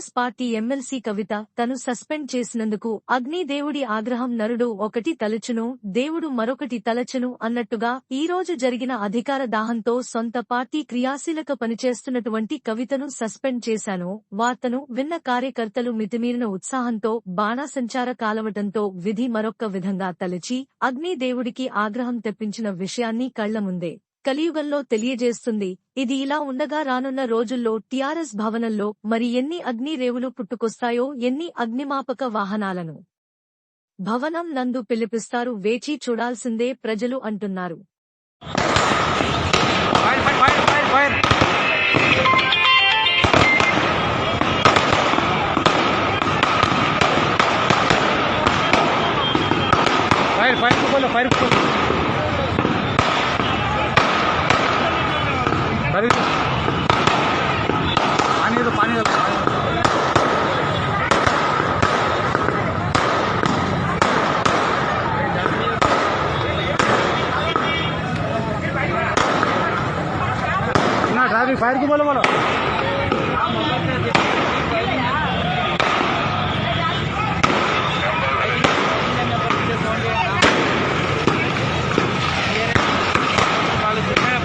Party MLC కవిత తను suspend చేసినందుకు అగ్నిదేవుడి ఆగ్రహం నరుడు ఒకటి తలచును దేవుడు మరొకటి తలచును అన్నట్టుగా ఈ రోజు జరిగిన అధికార దాహంతో సొంత పార్టీ క్రియాశీలక పనిచేస్తున్నటువంటి కవితను సస్పెండ్ చేశాను. వార్తను విన్న కార్యకర్తలు మితిమీరిన ఉత్సాహంతో బాణాసంచార కాలవటంతో విధి మరొక్క విధంగా తలచి అగ్నిదేవుడికి ఆగ్రహం తెప్పించిన విషయాన్ని కళ్ళ ముందే కలియుగంలో తెలియజేస్తుంది. ఇది ఇలా ఉండగా రానున్న రోజుల్లో టీఆర్ఎస్ భవనంలో మరి ఎన్ని అగ్ని రేవులు పుట్టుకొస్తాయో ఎన్ని అగ్నిమాపక వాహనాలను భవనం నందు పిలిపిస్తారు వేచి చూడాల్సిందే ప్రజలు అంటున్నారు. ఫైర్ ఫైర్ ఫైర్ ना ड्राइविंग फायर को बोलो बोलो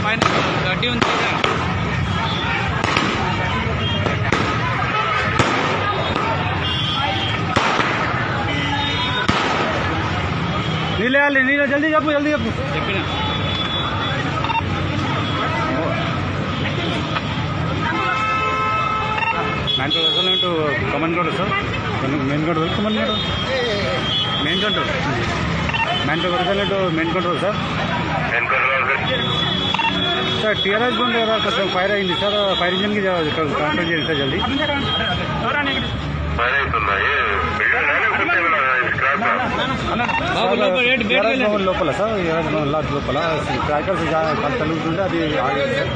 పైన గడ్డి ఉంది నీళ్ళు వేయాలి నీళ్ళు జల్దీ చెప్పు జల్దీ చెప్పు చెప్పిన నైన్ టు కమన్ road sir. Main road come on road main road nine two main road sir. Sir TRS బండి కదా కొంచెం ఫైర్ అయింది సార్. ఫైర్ ఇంజిన్కి కాంటాక్ట్ చేయండి సార్ జల్దీ. లోపల సార్. లాడ్జ్ లోపల. క్రాకర్స్ కాస్త తలుగుతుంటే అది ఆగేది సార్.